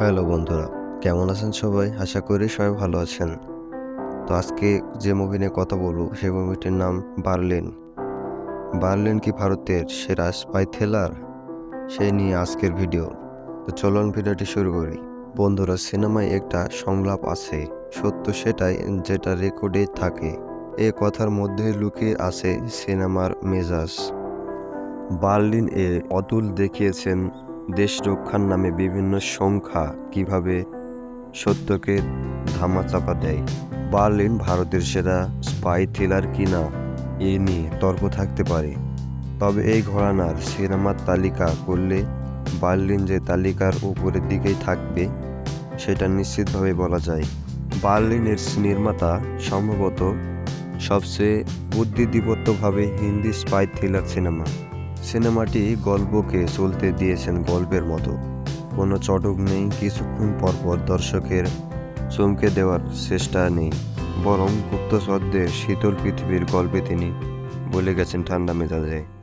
Hello বন্ধুরা, কেমন আছেন সবাই? আশা করি সবাই ভালো আছেন। তো আজকে যে মুভি নিয়ে কথা বলব, সেই মুভিটির নাম বার্লিন। বার্লিন কি ভারতের সেরা স্পাই থ্রিলার? সেই নিয়ে আজকের ভিডিও তো চলুন ভিডিওটি শুরু করি। বন্ধুরা, সিনেমায় একটা সংলাপ আছে। সত্য সেটাই যেটা রেকর্ডে থাকে। এ কথার মধ্যে লুকিয়ে আছে সিনেমার মেজাজ। বার্লিন এ অতুল দেখিয়েছেন দেশ রক্ষার নামে বিভিন্ন সংখ্যা কীভাবে সত্যকে ধামাচাপা দেয়? বার্লিন ভারতের সেরা স্পাই থ্রিলার কিনা? এ নিয়ে তর্ক থাকতে পারে। তবে এই ঘরানার সিনেমার তালিকা করলে বার্লিন যে তালিকার উপরের দিকেই থাকবে, সেটা নিশ্চিতভাবে বলা যায়। বার্লিনের নির্মাতা সম্ভবত সবচেয়ে বুদ্ধিদীপ্তভাবে হিন্দি স্পাই থ্রিলার সিনেমা। সিনেমাটি গল্পকে চলতে দিয়েছেন গল্পের মতো। কোনো চটক নেই, কিছুক্ষণ পরপর দর্শকের চমকে দেওয়ার চেষ্টা নেই। বরং গুপ্তচরদের শীতল পৃথিবীর গল্পে তিনি বলে গেছেন ঠান্ডা মেজাজে।